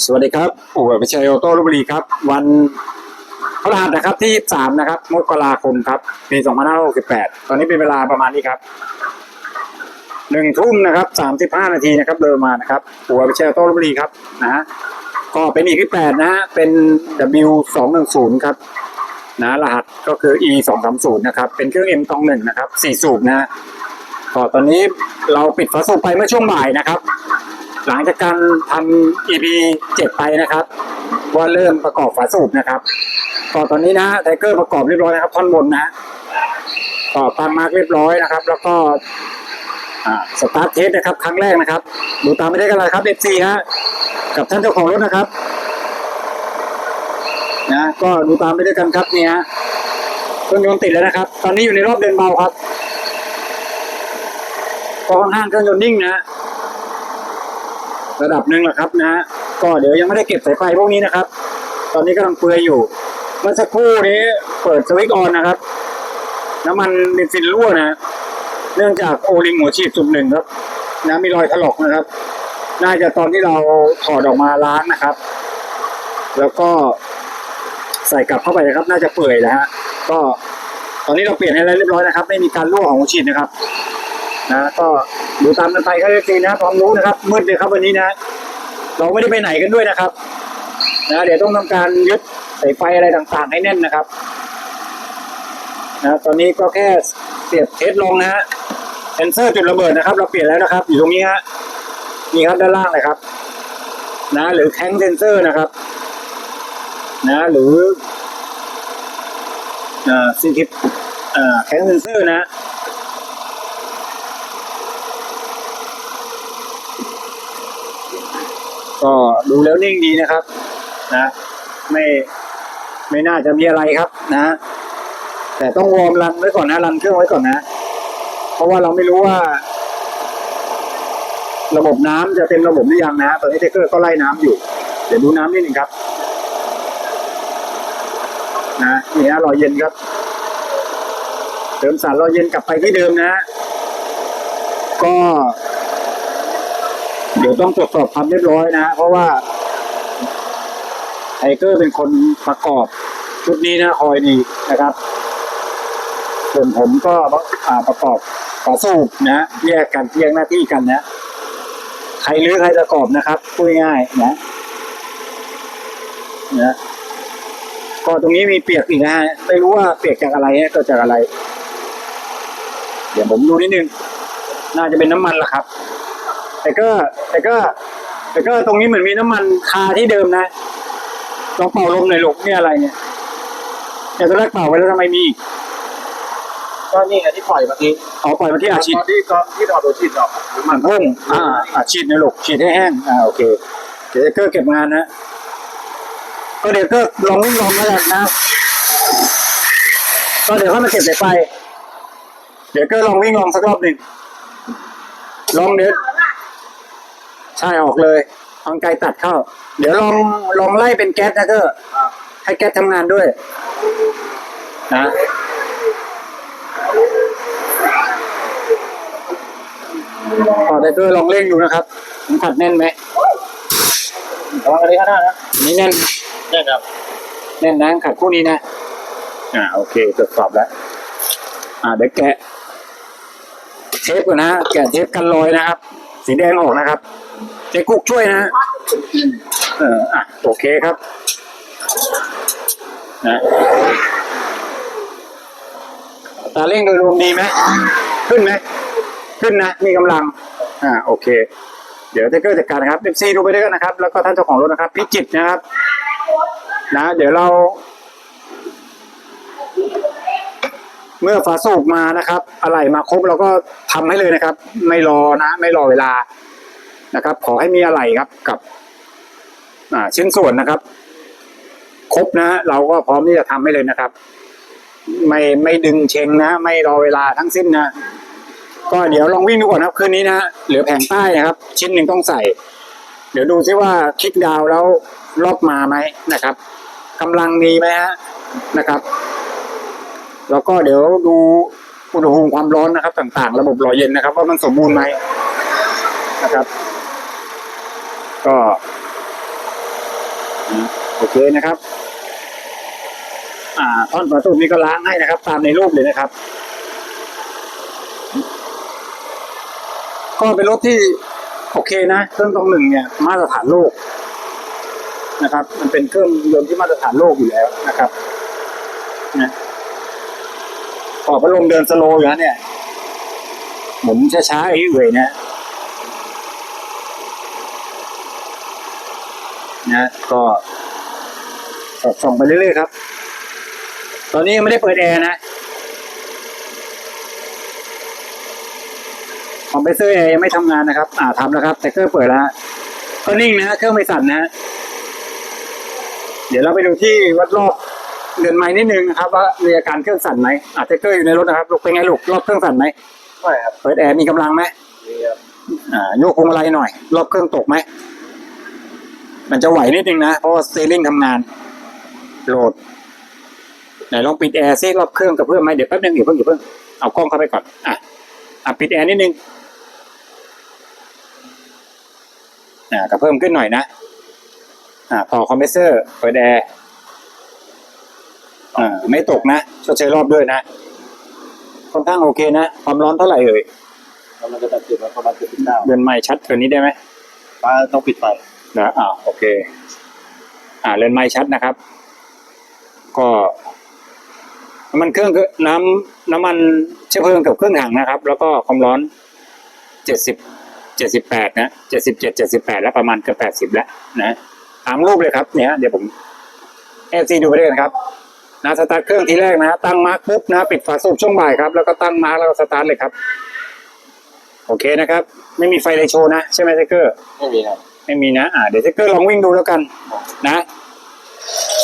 สวัสดีครับอู่พิชัยออโต้ลพบุรีครับ วันพฤหัสนะครับที่23นะครับมกราคมครับปี2568 ตอนนี้เป็นเวลาประมาณนี้ครับหนึ่งทุ่มนะครับ35นาทีนะครับเดินมานะครับอู่พิชัยออโต้ลพบุรีครับนะฮะก็เป็นอีกที่8นะฮะเป็น W 2 1 0ครับนะรหัสก็คือ E 2 3 0นย์นะครับเป็นเครื่อง M 2 1นะครับ4สูบนะฮะก็ตอนนี้เราปิดฝาสูบไปเมื่อช่วงบ่ายนะครับ หลังจากการทำ EP 7 ไปนะครับ ว่าเริ่มประกอบฝาสูบนะครับก็ตอนนี้นะไทเกอร์ประกอบเรียบร้อยนะครับท่อนบนนะต่อตามมาร์กเรียบร้อยนะครับ แล้วก็สตาร์ทเทสนะครับ ครั้งแรกนะครับ ดูตามไม่ได้กันเลยครับ FC ฮะกับท่านเจ้าของรถนะครับนะก็ดูตามไปด้วยกันครับเนี่ยฮะเครื่องยนต์ติดแล้วนะครับ ตอนนี้อยู่ในรอบเดินเบาครับก็ค่อนข้างเครื่องยนต์นิ่งนะ ระดับหนึ่งแหละครับนะฮะก็เดี๋ยวยังไม่ได้เก็บสายไฟพวกนี้นะครับ ตอนนี้กำลังเปื่อยอยู่ เมื่อสักครู่นี้เปิดสวิตช์ออนนะครับ น้ำมันเบนซินรั่วนะ เนื่องจากโอลิงหัวฉีดสุ่มหนึ่งครับนะมีรอยถลอกนะครับ น่าจะตอนที่เราถอดออกมาล้างนะครับ แล้วก็ใส่กลับเข้าไปนะครับ น่าจะเปื่อยแล้วฮะก็ตอนนี้เราเปลี่ยนให้แล้วเรียบร้อยนะครับ ไม่มีการรั่วของหัวฉีดนะครับ นะก็ ดูตามกันไปครับจริงนะความรู้นะครับมืดเลยครับวันนี้นะเราไม่ได้ไปไหนกันด้วยนะครับนะเดี๋ยวต้องทำการยึดสายไฟอะไรต่างๆ ให้แน่นนะครับนะตอนนี้ก็แค่เสียบเทสลงนะฮะเซนเซอร์จุดระเบิดนะครับ เราเปลี่ยนแล้วนะครับ อยู่ตรงนี้ฮะนี่ครับด้านล่างเลยครับ นะ หรือแข้งเซนเซอร์นะครับ นะหรืออ่าซิทิปอ่าแข้งเซนเซอร์นะ ก็ดูแล้วนิ่งดีนะครับ นะ ไม่ไม่น่าจะมีอะไรครับนะ แต่ต้องวอร์มรันไว้ก่อนนะรันเครื่องไว้ก่อนนะ เพราะว่าเราไม่รู้ว่า ระบบน้ำจะเต็มระบบหรือยังนะตอนนี้เทคเกอร์ก็ไล่น้ำอยู่ เดี๋ยวดูน้ำนิดนึงครับ นะนี่ฮะรอเย็นครับเติมสารรอเย็นกลับไปที่เดิมนะ ก็ ยวต้องตรวจสอบความเรียบร้อยนะ เพราะว่าไทเกอร์เป็นคนประกอบชุดนี้นะคอยนี่นะครับส่วนผมก็ประกอบฝาสูบนะแยกกันแยกหน้าที่กันนะ ใครรื้อใครประกอบนะครับพูดง่ายนะนะก็ตรงนี้มีเปียกอีกนะฮะไม่รู้ว่าเปียกจากอะไรเกิดจากอะไร เดี๋ยวผมดูนิดนึง น่าจะเป็นน้ำมันละครับ แต่ก็แต่ก็ แต่ก็ตรงนี้เหมือนมีน้ำมันคาที่เดิมนะลองเป่าลมหน่อยลูกนี่อะไรเนี่ยแต่ตอนแรกเป่าไว้แล้วทำไมมีอีกก็นี่ไงที่ปล่อยเมื่อกี้อ๋อปล่อยมาที่อาชีพตอนที่ก็ที่เราโดนฉีดออกน้ำมัมันนพุ่งอ่าอาชีพในลูกฉีดให้แห้งอ่าโอเคเดี๋ยวเกอร์เก็บงานนะก็เดี๋ยวเกอร์ลองวิ่งลองแล้วกันนะก็เดี๋ยวเขามาเก็บสายไฟเดี๋ยวเกอร์ลองวิ่งลองสักรอบหนึ่งลองเดี๋ยว ใช่ออกเลยเอังไกลตัดเข้า เดี๋ยวลองลองไล่เป็นแก๊สนะเก็ให้แก๊สทำงานด้วย นะพอไดเกอร์ลองเร่งดูนะครับมันขัดแน่นไหมระวังอะไรข้างหน้านะนี่แน่นนี่ครับแน่นนะขัดคู่นี้นะ อ่าโอเคตรวจสอบแล้ว อ่าเดี๋ยวแกะเทปก่อนนะ แกะเทปกันรอยนะครับ สีแดงออกนะครับเจ๊กุ๊กช่วยนะ เอออะโอเคครับ นะตาเร่งโดยรวมดีไหมขึ้นไหมขึ้นนะ มีกำลัง อ่า โอเค เดี๋ยวเทเกอร์จัดการนะครับเอฟซีดูไปด้วยกันนะครับ แล้วก็ท่านเจ้าของรถนะครับ พิจิตนะครับ นะ เดี๋ยวเรา เมื่อฝาสูบมานะครับ อะไรมาครบเราก็ทำให้เลยนะครับ ไม่รอนะ ไม่รอเวลานะครับ ขอให้มีอะไรครับกับอ่าชิ้นส่วนนะครับ ครบนะ เราก็พร้อมที่จะทำให้เลยนะครับ ไม่ไม่ดึงเชงนะ ไม่รอเวลาทั้งสิ้นนะก็เดี๋ยวลองวิ่งดูก่อนครับคืนนี้นะเหลือแผงใต้นะครับ ชิ้นหนึ่งต้องใส่ เดี๋ยวดูซิว่าคลิกดาวแล้วล็อกมาไหมนะครับกำลังมีไหมฮะนะครับ แล้วก็เดี๋ยวดูอุณหภูมิความร้อนนะครับ ต่างๆ ระบบหล่อเย็นนะครับ ว่ามันสมบูรณ์ไหมนะครับ ก็โอเคนะครับ อ่าท่อนฝาสูนี้ก็ล้างให้นะครับ ตามในรูปเลยนะครับ ก็เป็นรถที่โอเคนะเครื่องตรงหนึ่งเนี่ย มาตรฐานโลกนะครับ มันเป็นเครื่องยนต์ที่มาตรฐานโลกอยู่แล้วนะครับนะ อบพัดลมเดินสโลอยู่นะเนี่ย หมุนช้าๆไอ้เอ่ยนะนะก็สอดส่องไปเรื่อยๆครับ ตอนนี้ยังไม่ได้เปิดแอร์นะคอมเพรสเซอร์แอร์ยังไม่ทำงานนะครับ อ่าทำแล้วครับ แต่เครื่องเปิดแล้วก็นิ่งนะเครื่องไม่สั่นนะ เดี๋ยวเราไปดูที่วัดรอบ เดือนไม้นิดนึงนะครับว่ามีอาการเครื่องสั่นไหมอ่าเทคเกอร์อยู่ในรถนะครับลูกเป็นไงลูกรอบเครื่องสั่นไหมไม่ครับเปิดแอร์มีกำลังไหมมีครับอ่าโยกพวงมาลัยหน่อย รอบเครื่องตกไหมมันจะไหวนิดนึงนะเพราะว่าสเตอร์ลิงทำงานโหลดไหนลองปิดแอร์ซิรอบเครื่องกับเพื่อนไหมเดี๋ยวแป๊บนึงอย่าเพิ่งอย่าเพิ่งเอากล้องเข้าไปก่อนอะอะปิดแอร์นิดนึงอ่าก็เพิ่มขึ้นหน่อยนะอ่าพอคอมเพรสเซอร์เปิดแอร์ อ่าไม่ตกนะชดเชยรอบด้วยนะค่อนข้างโอเคนะความร้อนเท่าไหร่เอ่ยแล้วมันจะตัดสินประมาณสิบเก้าเดือนใหม่ชัดกว่านี้ได้ไหมป้าต้องปิดไฟนะอ่าโอเค อ่าเรือนไม้ชัดนะครับ ก็น้ำมันเครื่องคือน้ำน้ำมันเชื้อเพลิงกับเครื่องถังนะครับ แล้วก็ความร้อนเจ็ดสิบเจ็ดสิบแปดนะเจ็ดสิบเจ็ดเจ็ดสิบแปดแล้วประมาณเกือบแปดสิบแล้วนะตามรูปเลยครับเนี่ยเดี๋ยวผมเอฟซีดูไปด้วยกันครับ นะสตาร์ทเครื่องทีแรกนะตั้งมาร์กปุ๊บนะปิดฝาสูบช่วงบ่ายครับแล้วก็ตั้งมาร์กแล้วก็สตาร์ทเลยครับ โอเคนะครับ ไม่มีไฟเลยโชว์นะใช่ไหมไทเกอร์ไม่มีครับไม่มีนะอ่าเดี๋ยวเทคเกอร์ลองวิ่งดูแล้วกัน นะ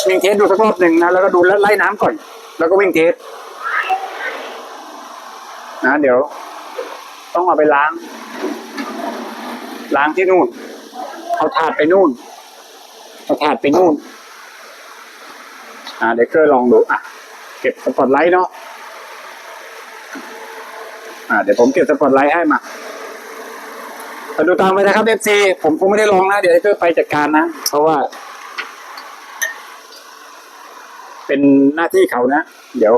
วิ่งเทสดูสักรอบหนึ่งนะแล้วก็ดูแล้วไล่น้ำก่อน แล้วก็วิ่งเทสนะเดี๋ยว ต้องเอาไปล้าง ล้างที่นู่นเอาถาดไปนู่นเอาถาดไปนู่น อ่าเดี๋ยวเกอร์ลองดูอะเก็บสปอตไลท์เนาะอ่าเดี๋ยวผมเก็บสปอตไลท์ให้มามาดูตามไปนะครับเอฟซีผมคงไม่ได้ลองนะ เดี๋ยวให้เพื่อไปจัดการนะ เพราะว่า เป็นหน้าที่เขานะ เดี๋ยว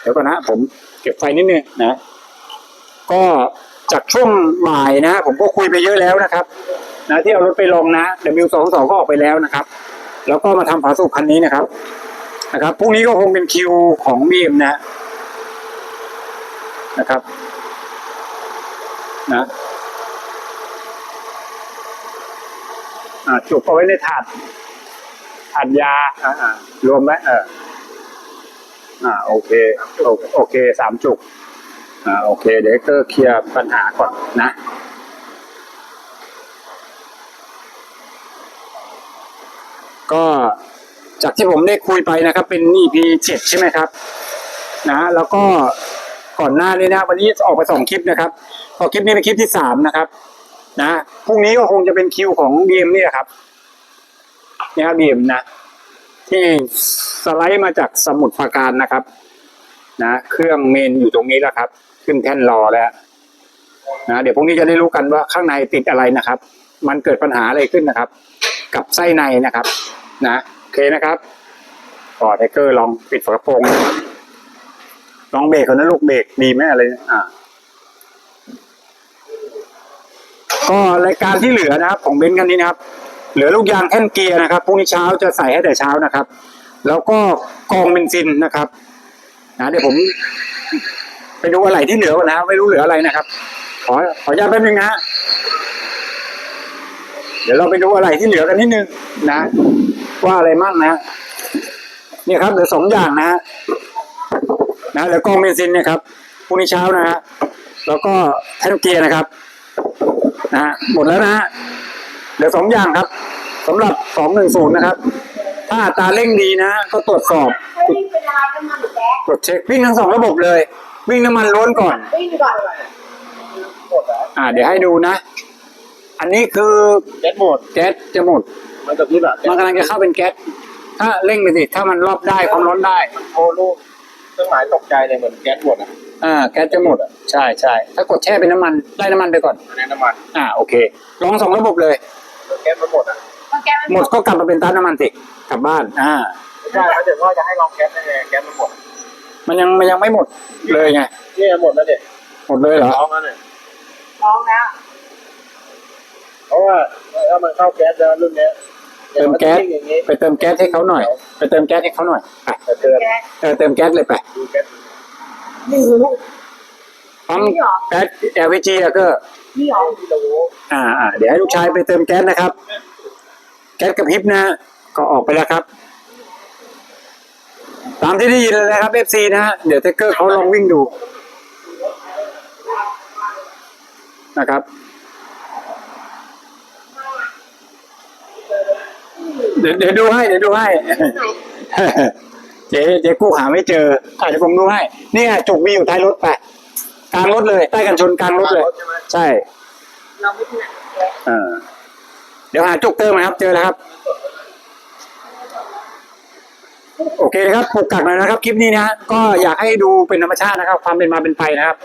เดี๋ยวก่อนนะผมเก็บไฟนิดนึงนะ ก็จากช่วงบ่ายนะ ผมก็คุยไปเยอะแล้วนะครับนะที่เอารถไปลองนะ W สองสองก็ออกไปแล้วนะครับ แล้วก็มาทำฝาสูบคันนี้นะครับ นะครับพรุ่งนี้ก็คงเป็นคิวของบีมนะนะครับ นะจุกเอาไว้ในถาดถาดยา อ่ารวมไว้เอออ่า โอเคโอโอเคสามจุก อ่า โอเค เดี๋ยวก็เคลียร์ปัญหาก่อนนะ ก็จากที่ผมได้คุยไปนะครับ เป็น EP เจ็ดใช่ไหมครับ นะ แล้วก็ก่อนหน้านี้นะ วันนี้ออกไปสองคลิปนะครับพอคลิปนี้เป็นคลิปที่สามนะครับ นะพรุ่งนี้ก็คงจะเป็นคิวของบีมเนี่ยครับนี่ยบีมนะ ที่สไลด์มาจากสมุทรปราการนะครับ นะ เครื่องเมนอยู่ตรงนี้แล้วครับ ขึ้นแท่นรอแล้วนะเดี๋ยวพรุ่งนี้จะได้รู้กันว่าข้างในติดอะไรนะครับ มันเกิดปัญหาอะไรขึ้นนะครับ กับไส้ในนะครับ นะโอเคนะครับก่อไทเกอร์ลองปิดฝากระโปรงลองเบรกก่อนนะลูกเบรกดีไหมอะไรเนี่ยอ่าก็รายการที่เหลือนะครับ ของเบนซ์คันนี้นะครับ เหลือลูกยางแท่นเกียร์นะครับพรุ่งนี้เช้าจะใส่ให้แต่เช้านะครับ แล้วก็กองเบนซินนะครับนะเดี๋ยวผมไปดูอะไรที่เหลือก่อนนะครับไม่รู้เหลืออะไรนะครับ ขอขออนุญาตแป๊บนึงนะเดี๋ยวเราไปดูอะไรที่เหลือกันนิดนึงนะ ว่าอะไรมั่งนะเนี่ยครับเหลือสองอย่างนะฮะนะเหลือกองเบนซินเนี่ยครับพรุ่งนี้เช้านะฮะแล้วก็แท่นเกียร์นะครับนะฮะหมดแล้วนะฮะเหลือสองอย่างครับสำหรับสองหนึ่งศูนย์นะครับ ถ้าอัตราเร่งดีนะ ก็ตรวจสอบถ้าวิ่งเป็นอะไรก็มันแก๊สตรวจเช็ควิ่งทั้งสองระบบเลย วิ่งน้ำมันล้วนก่อนวิ่งก่อนหมดแล้วอ่าเดี๋ยวให้ดูนะ อันนี้คือแก๊สหมดแก๊สจะหมด มันจะที่แบบมันกำลังจะเข้าเป็นแก๊สถ้าเร่งไปสิถ้ามันรอบได้ความร้อนได้โอ้ลูกเครื่องหมายตกใจเลยเหมือนแก๊สหมดอะอ่าแก๊สจะหมดใช่ใช่ถ้ากดแช่เป็นน้ำมันไล่น้ำมันไปก่อนในน้ำมันอ่าโอเคลองสองระบบเลยแก๊สมันหมดอะก็แก๊สหมดก็กลับมาเป็นตาน้ำมันสิกลับบ้านอ่าไม่ใช่เขาจะว่าจะให้ลองแก๊สได้ไงแก๊สมันหมด มันยังมันยังไม่หมดเลยไงนี่หมดแล้วเด็กหมดเลยเหรอท้องแล้วเนี่ยท้องแล้วเพราะว่าถ้ามันเข้าแก๊สแล้วรุ่นเนี้ย เติมแก๊สอย่างนี้ไปเติมแก๊สให้เขาหน่อย ไปเติมแก๊สให้เขาหน่อยไปแต่เตือนแก๊สเออเติมแก๊สเลยไปดูแก๊สนี่หูปั๊มนี่หรอแก๊ส LPG อะก็นี่หรอที่เรารู้อ่าอ่าเดี๋ยวให้ลูกชายไปเติมแก๊สนะครับ แก๊สกระพริบนะ ก็ออกไปแล้วครับ ตามที่ได้ยินเลยนะครับ FC นะฮะเดี๋ยวเทคเกอร์เขาลองวิ่งดูนะครับ เดี๋ยวเดี๋ยวดูให้ เดี๋ยวดูให้ เจ๊เจ๊กู้หาไม่เจออะเดี๋ยวผมดูให้ เนี่ยจุกมีอยู่ท้ายรถไปกลางรถเลยใต้กันชนกลางรถเลย ใช่ไหมใช่เราไม่ถนัดแก๊สเออเดี๋ยวหาจุกเติมนะครับ เจอแล้วครับ โอเคนะครับปกกักหน่อยนะครับ คลิปนี้นะฮะก็อยากให้ดูเป็นธรรมชาตินะครับ ความเป็นมาเป็นไปนะครับ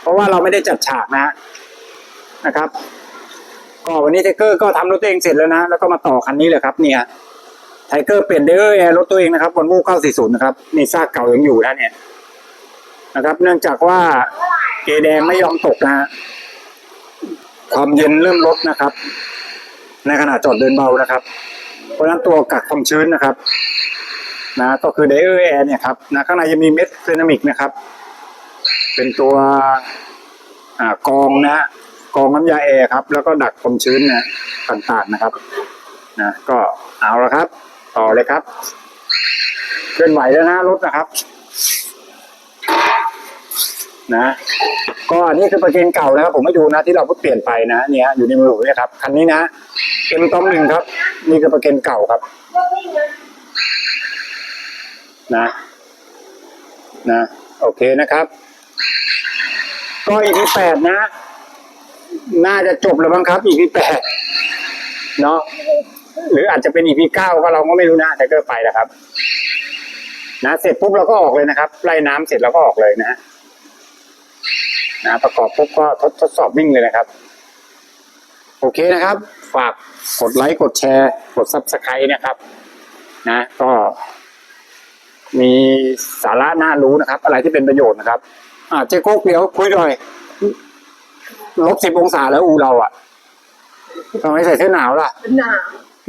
เพราะว่าเราไม่ได้จัดฉากนะฮะนะครับ ก็วันนี้ไทเกอร์ก็ทำรถตัวเองเสร็จแล้วนะ แล้วก็มาต่อคันนี้เลยครับเนี่ยไทเกอร์เปลี่ยนเดอร์แอร์รถตัวเองนะครับวันโม่940 นะครับนี่ซากเก่ายังอยู่นะเนี่ยนะครับ เนื่องจากว่าเกแดงไม่ยอมตกนะฮะความเย็นเริ่มลดนะครับ ในขณะจอดเดินเบานะครับ เพราะฉะนั้นตัวกักความชื้นนะครับ นะก็คือไดเออร์แอร์เนี่ยครับนะข้างในจะมีเม็ดเซรามิกนะครับ เป็นตัวอกรองนะ กองน้ำยาแอร์ครับ แล้วก็ดักความชื้นนะต่างๆนะครับนะก็เอาละครับ ต่อเลยครับเคลื่อนไหวแล้วนะรถนะครับ นะ ก็อันนี้คือประเกนเก่านะครับ ผมไม่ดูนะที่เราเพิ่งเปลี่ยนไปนะเนี่ยอยู่ในมือผมเนี่ยครับคันนี้นะเอ็มตอมหนึ่งครับ นี่คือประเกนเก่าครับ นะ นะ โอเคนะครับ ก็อีพีแปดนะ น่าจะจบแล้วบ้างครับอีพีแปดเนาะหรืออาจจะเป็นอีพีเก้าก็เราก็ไม่รู้นะแต่ก็ไปแล้วครับ นะเสร็จปุ๊บเราก็ออกเลยนะครับไล่น้ำเสร็จเราก็ออกเลยนะฮะนะประกอบปุ๊บก็ทดทดสอบวิ่งเลยนะครับ โอเคนะครับ ฝากกดไลค์กดแชร์ กดซับสไครต์นะครับ นะ ก็ มีสาระน่ารู้นะครับ อะไรที่เป็นประโยชน์นะครับ อ่าเจ๊โก๊กเดี๋ยวคุยหน่อย ลบสิบองศาแล้วอูเราอะทำไมใส่เสื้อหนาวล่ะมันหนาว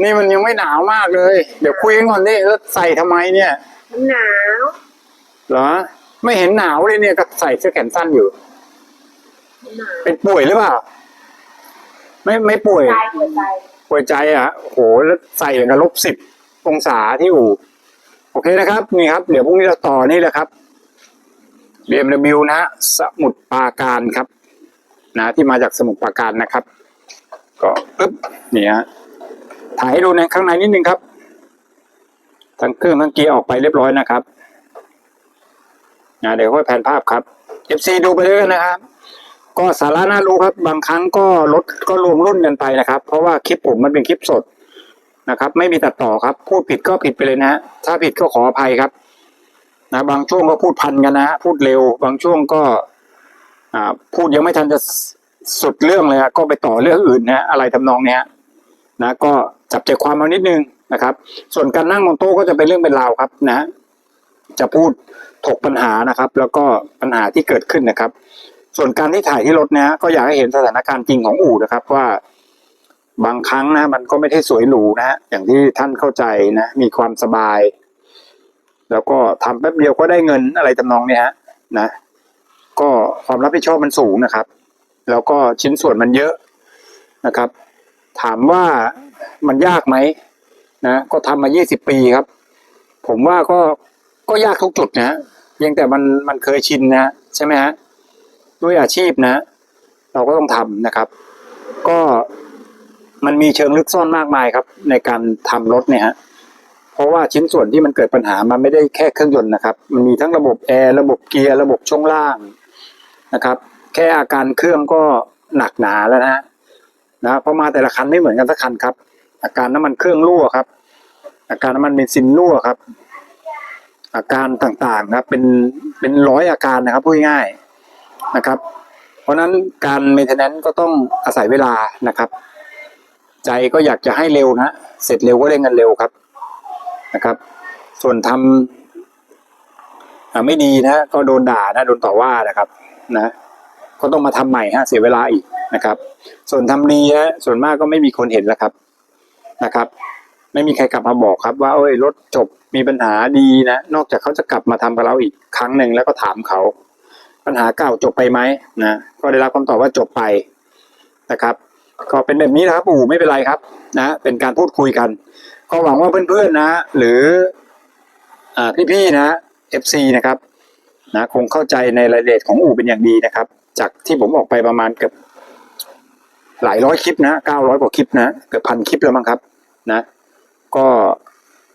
นี่มันยังไม่หนาวมากเลย เดี๋ยวคุยกันก่อนดิแล้วใส่ทำไมเนี่ยมันหนาวเหรอ ไม่เห็นหนาวเลยเนี่ยก็ใส่เสื้อแขนสั้นอยู่มันหนาวเป็นป่วยหรือเปล่า ไม่ไม่ป่วย ใจหัวใจป่วยใจอะโอ้โหแล้วใส่อย่างกับลบสิบองศาที่อู่โอเคนะครับ นี่ครับ เดี๋ยวพรุ่งนี้เราต่อนี่แหละครับ BMW นะฮะสมุทรปราการครับ นะที่มาจากสมุทรปราการนะครับ ก็ปึ๊บนี่ฮะถ่ายให้ดูในข้างในนิดนึงครับ ทั้งเครื่องทั้งเกียร์ออกไปเรียบร้อยนะครับนะเดี๋ยวค่อยแผนภาพครับ FC ดูไปด้วยกันนะครับ ก็สาระน่ารู้ครับ บางครั้งก็ลดก็รวมรุ่นกันไปนะครับ เพราะว่าคลิปผมมันเป็นคลิปสดนะครับ ไม่มีตัดต่อครับ พูดผิดก็ผิดไปเลยนะฮะถ้าผิดก็ขออภัยครับ นะบางช่วงก็พูดพันกันนะ พูดเร็ว บางช่วงก็ อ่าพูดยังไม่ทันจะสุดเรื่องเลยฮะก็ไปต่อเรื่องอื่นนะอะไรทำนองเนี้ยนะก็จับใจความมานิดนึงนะครับ ส่วนการนั่งบนโต๊ะก็จะเป็นเรื่องเป็นราวครับนะ จะพูดถกปัญหานะครับ แล้วก็ปัญหาที่เกิดขึ้นนะครับ ส่วนการที่ถ่ายที่รถนะก็อยากให้เห็นสถานการณ์จริงของอู่นะครับว่าบางครั้งนะมันก็ไม่ได้สวยหรูนะฮะอย่างที่ท่านเข้าใจนะ มีความสบาย แล้วก็ทำแป๊บเดียวก็ได้เงินอะไรทำนองเนี้ยฮะนะ ก็ความรับผิดชอบมันสูงนะครับ แล้วก็ชิ้นส่วนมันเยอะนะครับ ถามว่ามันยากไหมนะก็ทำมา 20 ปีครับ ผมว่าก็ก็ยากทุกจุดนะเพียงแต่มันมันเคยชินนะใช่ไหมฮะด้วยอาชีพนะ เราก็ต้องทำนะครับ ก็มันมีเชิงลึกซ่อนมากมายครับ ในการทำรถเนี่ยฮะเพราะว่าชิ้นส่วนที่มันเกิดปัญหามันไม่ได้แค่เครื่องยนต์นะครับ มันมีทั้งระบบแอร์ระบบเกียร์ระบบช่วงล่าง นะครับ แค่อาการเครื่องก็หนักหนาแล้วนะนะเพราะมาแต่ละคันไม่เหมือนกันสักคันครับ อาการน้ำมันเครื่องรั่วครับ อาการน้ำมันเบนซินรั่วครับ อาการต่างๆนะครับ เป็นเป็นร้อยอาการนะครับพูดง่ายๆนะครับ เพราะฉะนั้นการเมนเทนแนนก็ต้องอาศัยเวลานะครับ ใจก็อยากจะให้เร็วนะเสร็จเร็วก็ได้เงินเร็วครับนะครับ ส่วนทำไม่ดีนะก็โดนด่านะโดนต่อว่านะครับ นะก็ต้องมาทำใหม่ฮะเสียเวลาอีกนะครับ ส่วนทำดีฮะส่วนมากก็ไม่มีคนเห็นแล้วครับนะครับ ไม่มีใครกลับมาบอกครับ ว่าเอ้ยรถจบมีปัญหาดีนะนอกจากเขาจะกลับมาทำกับเราอีกครั้งหนึ่งแล้วก็ถามเขา ปัญหาเก่าจบไปไหมนะก็ได้รับคำตอบว่าจบไปนะครับ ก็เป็นแบบนี้นะครับปู่ไม่เป็นไรครับนะเป็นการพูดคุยกัน ก็หวังว่าเพื่อนๆนะ หรืออพี่ๆนะ FC นะครับ นะคงเข้าใจในรายละเอียดของอู่เป็นอย่างดีนะครับ จากที่ผมออกไปประมาณเกือบหลายร้อยคลิปนะเก้าร้อยกว่าคลิปนะ เกือบพันคลิปแล้วมั้งครับ นะ ก็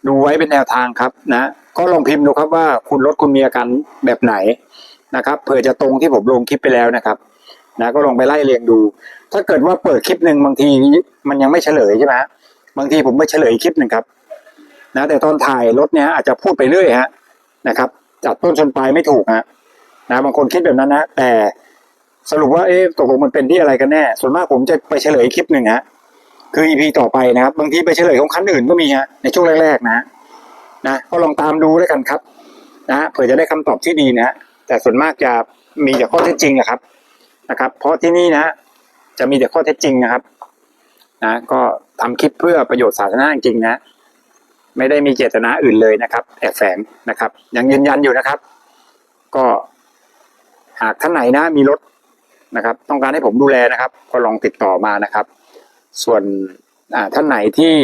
ดูไว้เป็นแนวทางครับนะ ก็ลองพิมพ์ดูครับว่าคุณรถคุณมีอาการแบบไหนนะครับเผื่อจะตรงที่ผมลงคลิปไปแล้วนะครับ นะก็ลองไปไล่เรียงดู ถ้าเกิดว่าเปิดคลิปหนึ่งบางทีมันยังไม่เฉลยใช่ไหมบางทีผมไม่เฉลยคลิปหนึ่งครับ นะแต่ตอนถ่ายรถเนี้ยอาจจะพูดไปเรื่อยฮะนะครับ จัดต้นชนปลายไม่ถูกฮะนะบางคนคิดแบบนั้นนะ แต่สรุปว่าเอ๊ะตกลงมันเป็นที่อะไรกันแน่ ส่วนมากผมจะไปเฉลยคลิปหนึ่งฮะคือ EP ต่อไปนะครับ บางทีไปเฉลยของคันอื่นก็มีฮะในช่วงแรกๆนะนะก็ลองตามดูด้วยกันครับ นะเผื่อจะได้คำตอบที่ดีนะแต่ส่วนมากจะมีแต่ข้อเท็จจริงนะครับนะครับ เพราะที่นี่นะ จะมีแต่ข้อเท็จจริงนะครับ นะ ก็ทำคลิปเพื่อประโยชน์สาธารณะจริงนะ ไม่ได้มีเจตนาอื่นเลยนะครับ แอบแฝงนะครับ ยังยืนยันอยู่นะครับ ก็หากท่านไหนนะมีรถนะครับ ต้องการให้ผมดูแลนะครับ ก็ลองติดต่อมานะครับ ส่วนท่านไหนที่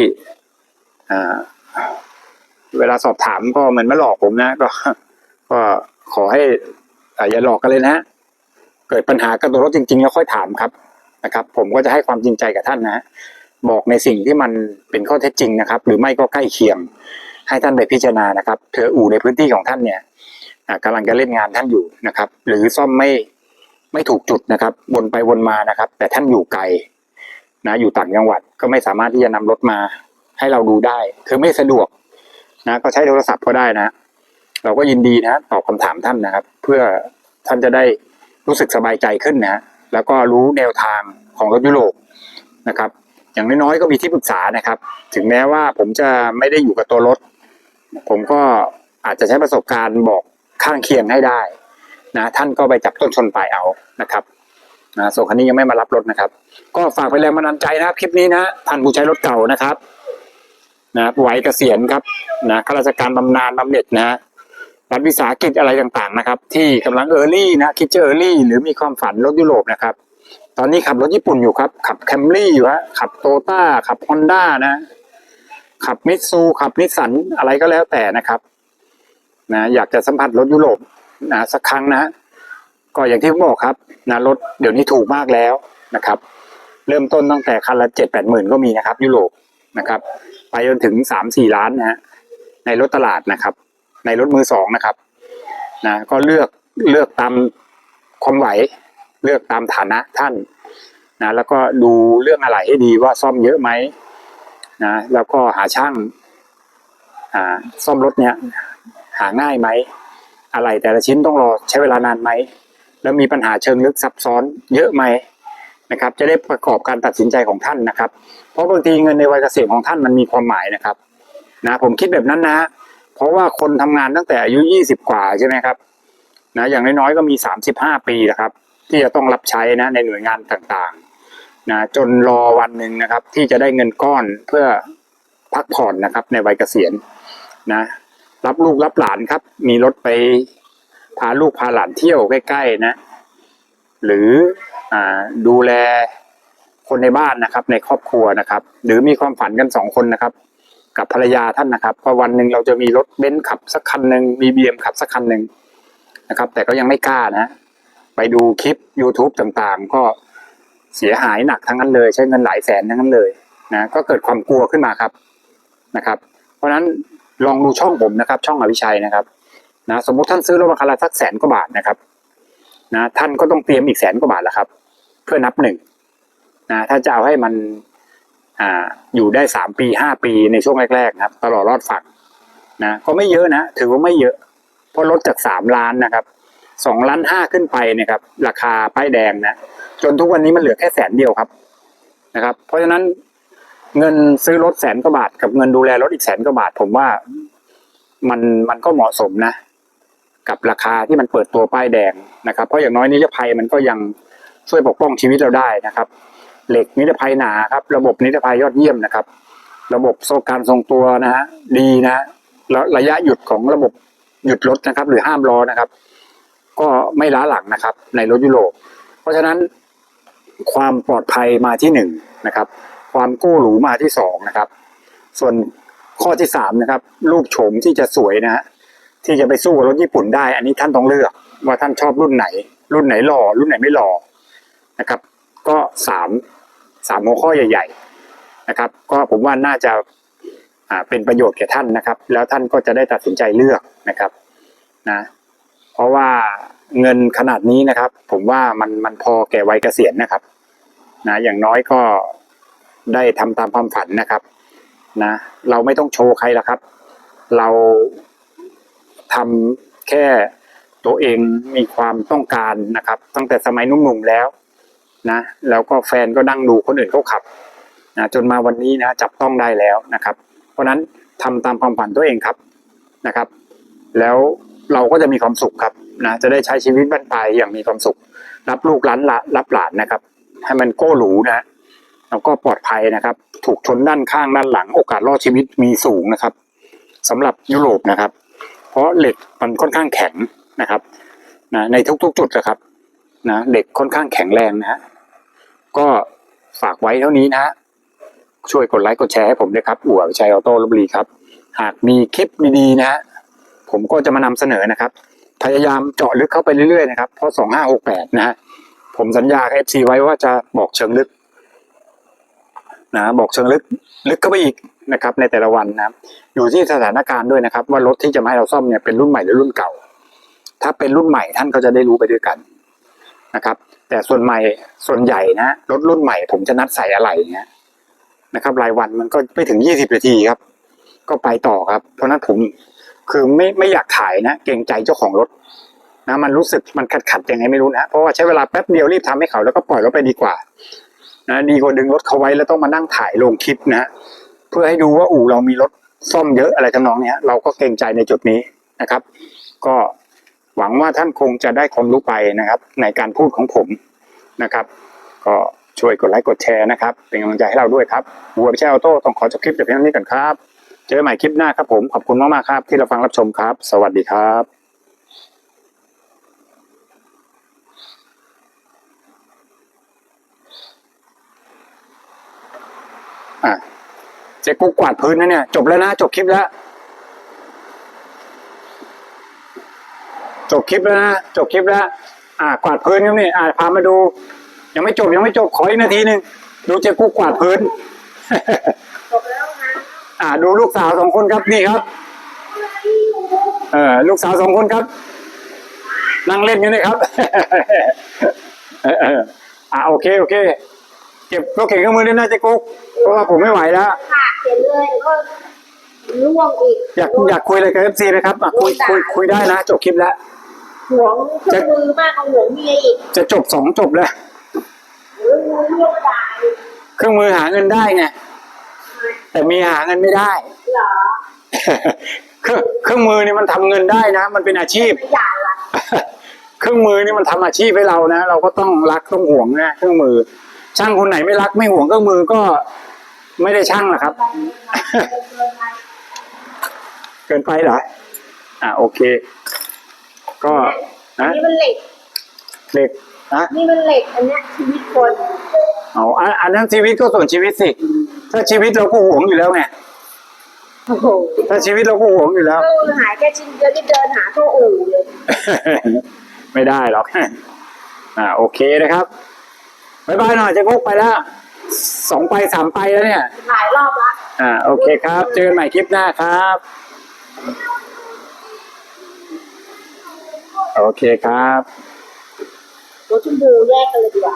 เวลาสอบถามก็เหมือนมาหลอกผมนะ ก็ก็ขอให้อ่าอย่าหลอกกันเลยนะเกิดปัญหากับตัวรถจริงๆ แล้วค่อยถามครับนะครับ ผมก็จะให้ความจริงใจกับท่านนะ บอกในสิ่งที่มันเป็นข้อเท็จจริงนะครับ หรือไม่ก็ใกล้เคียงให้ท่านไปพิจารณานะครับเผื่ออู่ในพื้นที่ของท่านเนี่ยอ่ากำลังจะเล่นงานท่านอยู่นะครับ หรือซ่อมไม่ไม่ถูกจุดนะครับวนไปวนมานะครับ แต่ท่านอยู่ไกลนะอยู่ต่างจังหวัดก็ไม่สามารถที่จะนำรถมาให้เราดูได้ คือไม่สะดวกนะก็ใช้โทรศัพท์ก็ได้นะ เราก็ยินดีนะตอบคำถามท่านนะครับ เพื่อท่านจะได้รู้สึกสบายใจขึ้นนะแล้วก็รู้แนวทางของรถยุโรปนะครับ อย่างน้อยๆก็มีที่ปรึกษานะครับ ถึงแม้ว่าผมจะไม่ได้อยู่กับตัวรถ ผมก็อาจจะใช้ประสบการณ์บอกข้างเคียงให้ได้นะท่านก็ไปจับต้นชนปลายเอานะครับนะส่วนคันนี้ยังไม่มารับรถนะครับ ก็ฝากไปแรงบันดาลใจนะครับคลิปนี้นะท่านผู้ใช้รถเก่านะครับนะไหวเกษียณครับนะข้าราชการบำนาญบำเหน็จนะรัฐวิสาหกิจอะไรต่างๆนะครับ ที่กำลังเออร์ลี่นะคิดจะเออร์ลี่หรือมีความฝันรถยุโรปนะครับ อนนี้ขับรถญี่ปุ่นอยู่ครับ ขับแคมรี่อยู่ฮะขับโตต้าขับฮอนด้านะ ขับมิตซูขับนิสสันอะไรก็แล้วแต่นะครับ นะอยากจะสัมผัสรถยุโรปนะสักครั้งนะก็อย่างที่ผมบอกครับนะรถเดี๋ยวนี้ถูกมากแล้วนะครับ เริ่มต้นตั้งแต่คันละเจ็ดแปดหมื่นก็มีนะครับ ยุโรปนะครับ ไปจนถึงสามสี่ล้านนะฮะในรถตลาดนะครับ ในรถมือสองนะครับนะก็เลือกเลือกตามความไหว เลือกตามฐานะท่านนะแล้วก็ดูเรื่องอะไรให้ดีว่าซ่อมเยอะไหมนะแล้วก็หาช่างอ่าซ่อมรถเนี้ยหาง่ายไหมอะไรแต่ละชิ้นต้องรอใช้เวลานานไหมแล้วมีปัญหาเชิงลึกซับซ้อนเยอะไหมนะครับ จะได้ประกอบการตัดสินใจของท่านนะครับ เพราะบางทีเงินในวัยเกษียณของท่านมันมีความหมายนะครับนะผมคิดแบบนั้นนะ เพราะว่าคนทำงานตั้งแต่อายุยี่สิบกว่าใช่ไหมครับนะอย่างน้อยๆก็มีสามสิบห้าปีนะครับ ที่จะต้องรับใช้นะในหน่วยงานต่างๆนะจนรอวันหนึ่งนะครับ ที่จะได้เงินก้อนเพื่อพักผ่อนนะครับ ในวัยเกษียณนะรับลูกรับหลานครับ มีรถไปพาลูกพาหลานเที่ยวใกล้ๆนะ หรืออดูแลคนในบ้านนะครับ ในครอบครัวนะครับ หรือมีความฝันกันสองคนนะครับ กับภรรยาท่านนะครับว่าวันหนึ่งเราจะมีรถเบนซ์ขับสักคันหนึ่งมีเบีเอ็มขับสักคันหนึ่งนะครับ แต่ก็ยังไม่กล้านะ ไปดูคลิป YouTube ต่างๆ ก็เสียหายหนักทั้งนั้นเลย ใช้เงินหลายแสนทั้งนั้นเลยนะก็เกิดความกลัวขึ้นมาครับนะครับ เพราะฉะนั้นลองดูช่องผมนะครับ ช่องอภิชัยนะครับนะสมมติท่านซื้อรถราคาสักแสนกว่าบาทนะครับนะท่านก็ต้องเตรียมอีกแสนกว่าบาทแล้วครับ เพื่อนับหนึ่งนะถ้าจะเอาให้มันอ่าอยู่ได้สามปีห้าปีในช่วงแรกๆครับ ตลอดรอดฝั่งนะก็ไม่เยอะนะถือว่าไม่เยอะ เพราะลดจากสามล้านนะครับ สองล้านห้าขึ้นไปเนะครับ ราคาป้ายแดงนะจนทุกวันนี้มันเหลือแค่แสนเดียวครับนะครับ เพราะฉะนั้นเงินซื้อรถแสนกว่าบาท กับเงินดูแลรถอีกแสนกว่าบาท ผมว่ามันมันก็เหมาะสมนะ กับราคาที่มันเปิดตัวป้ายแดงนะครับ เพราะอย่างน้อยนิรภัยมันก็ยังช่วยปกป้องชีวิตเราได้นะครับ เหล็กนิรภัยหนาครับ ระบบนิรภัยยอดเยี่ยมนะครับ ระบบโซ่การทรงตัวนะฮะดีนะฮะแล้วระยะหยุดของระบบหยุดรถนะครับ หรือห้ามล้อนะครับ ก็ไม่ล้าหลังนะครับ ในรถยุโรป เพราะฉะนั้นความปลอดภัยมาที่หนึ่งนะครับ ความกู้หรูมาที่สองนะครับ ส่วนข้อที่สามนะครับรูปโฉมที่จะสวยนะฮะที่จะไปสู้กับรถญี่ปุ่นได้ อันนี้ท่านต้องเลือกว่าท่านชอบรุ่นไหน รุ่นไหนหล่อรุ่นไหนไม่หล่อนะครับ ก็สามสามหัวข้อใหญ่ ๆนะครับ ก็ผมว่าน่าจะอ่าเป็นประโยชน์แก่ท่านนะครับ แล้วท่านก็จะได้ตัดสินใจเลือกนะครับนะ ราะว่าเงินขนาดนี้นะครับ ผมว่ามันมันพอแก่วัยเกษียณนะครับนะอย่างน้อยก็ได้ทำตามความฝันนะครับนะเราไม่ต้องโชว์ใครละครับ เราทำแค่ตัวเองมีความต้องการนะครับ ตั้งแต่สมัยหนุ่มๆแล้วนะแล้วก็แฟนก็นั่งดูคนอื่นเขาขับนะจนมาวันนี้นะจับต้องได้แล้วนะครับ เพราะฉะนั้นทำตามความฝันตัวเองครับนะครับ แล้ว เราก็จะมีความสุขครับนะจะได้ใช้ชีวิตบ้านปลายอย่างมีความสุข รับลูกหลานละรับหลานนะครับ ให้มันโก้หรูนะแล้วก็ปลอดภัยนะครับ ถูกชนด้านข้างด้านหลัง โอกาสรอดชีวิตมีสูงนะครับสำหรับยุโรปนะครับ เพราะเหล็กมันค่อนข้างแข็งนะครับนะในทุกๆ จุดนะครับนะเหล็กค่อนข้างแข็งแรงนะฮะก็ฝากไว้เท่านี้นะช่วยกดไลค์กดแชร์ให้ผมด้วยครับอัวชัยออโต้ลบบุรีครับ หากมีคลิปดีๆนะฮะ ผมก็จะมานำเสนอนะครับ พยายามเจาะลึกเข้าไปเรื่อยๆนะครับ เพราะสองห้าหกแปดนะฮะผมสัญญาเอฟซีไว้ว่าจะบอกเชิงลึกนะบอกเชิงลึกลึกเข้าไปอีกนะครับในแต่ละวันนะอยู่ที่สถานการณ์ด้วยนะครับ ว่ารถที่จะมาให้เราซ่อมเนี่ยเป็นรุ่นใหม่หรือรุ่นเก่า ถ้าเป็นรุ่นใหม่ท่านก็จะได้รู้ไปด้วยกันนะครับ แต่ส่วนใหม่ส่วนใหญ่นะรถรุ่นใหม่ ผมจะนัดใส่อะไรเงี้ยนะครับ รายวันมันก็ไม่ถึงยี่สิบนาทีครับ ก็ไปต่อครับ เพราะฉะนั้นผม คือไม่ไม่อยากถ่ายนะเกรงใจเจ้าของรถนะมันรู้สึกมันขัดขัดยังไงไม่รู้นะเพราะว่าใช้เวลาแป๊บเดียวรีบทำให้เขาแล้วก็ปล่อยเขาไปดีกว่านะดีกว่าดึงรถเขาไว้แล้วต้องมานั่งถ่ายลงคลิปนะเพื่อให้ดูว่าอู่เรามีรถซ่อมเยอะอะไรทำนองเนี้ยเราก็เกรงใจในจุดนี้นะครับ ก็หวังว่าท่านคงจะได้ความรู้ไปนะครับ ในการพูดของผมนะครับ ก็ช่วยกดไลค์กดแชร์นะครับ เป็นกำลังใจให้เราด้วยครับวัวไม่ใช่ออโต้ต้องขอจบคลิปแต่เพียงเท่านี้ก่อนครับ จอกันใหม่คลิปหน้าครับผม ขอบคุณมากๆครับ ที่เราฟังรับชมครับ สวัสดีครับ่เจ๊กุ๊กกวาดพื้นนะเนี่ย จบแล้วนะ จบคลิปแล้ว จบคลิปแล้วนะ จบคลิปแล้ว อ่ากวาดพื้นครับนี่อ่าพามาดู ยังไม่จบยังไม่จบขออีกนาทีหนึ่งดูเจ๊กุ๊กกวาดพื้นจบแล้ว อ่าดูลูกสาวสองคนครับนี่ครับ เออลูกสาวสองคนครับ นั่งเล่นกันเลยครับเออเอออ่าโอเคโอเค เก็บรถเข็นเครื่องมือด้วยนะเจ๊กุ๊กเพราะว่าผมไม่ไหวแล้วขาดเขียนเลยแล้วก็ล่วงอีกอยากอยากคุยอะไรกับเอฟซีนะครับอะคุยคุยคุยได้นะจบคลิปแล้วห่วงเครื่องมือมากกว่าห่วงเมียอีกจะจบสองจบแล้วหรือล่วงตายเครื่องมือหาเงินได้ไง แต่เมียหาเงินไม่ได้ เหรอเครื่องเครื่องมือนี่มันทำเงินได้นะ มันเป็นอาชีพ ไม่อยากละเครื่องมือนี่มันทำอาชีพให้เรานะ เราก็ต้องรักต้องห่วงนะเครื่องมือ ช่างคนไหนไม่รักไม่ห่วงเครื่องมือก็ไม่ได้ช่างหรอกครับเกินไปเหรออ่าโอเค ก็อันนะนี้มันเหล็กเด็กนะ นี่มันเหล็กอันเนี้ยชีวิตคน เอาอันอันนั้นชีวิตก็ส่วนชีวิตสิ ถ้าชีวิตเราก็ห่วงอยู่แล้วไง โอ้โหถ้าชีวิตเราก็ห่วงอยู่แล้ว ก็หายแค่ชิ้นเดียวที่เดินหาตัวอู่เลย ไม่ได้หรอก อ่า โอเคนะครับบายบายหน่อยเจะพกไปแล้วสองไปสามไปแล้วเนี่ย หลายรอบละ อ่า โอเคครับ เจอกันใหม่คลิปหน้าครับ โอเคครับ รถชมพูแยกกันเลยดีกว่า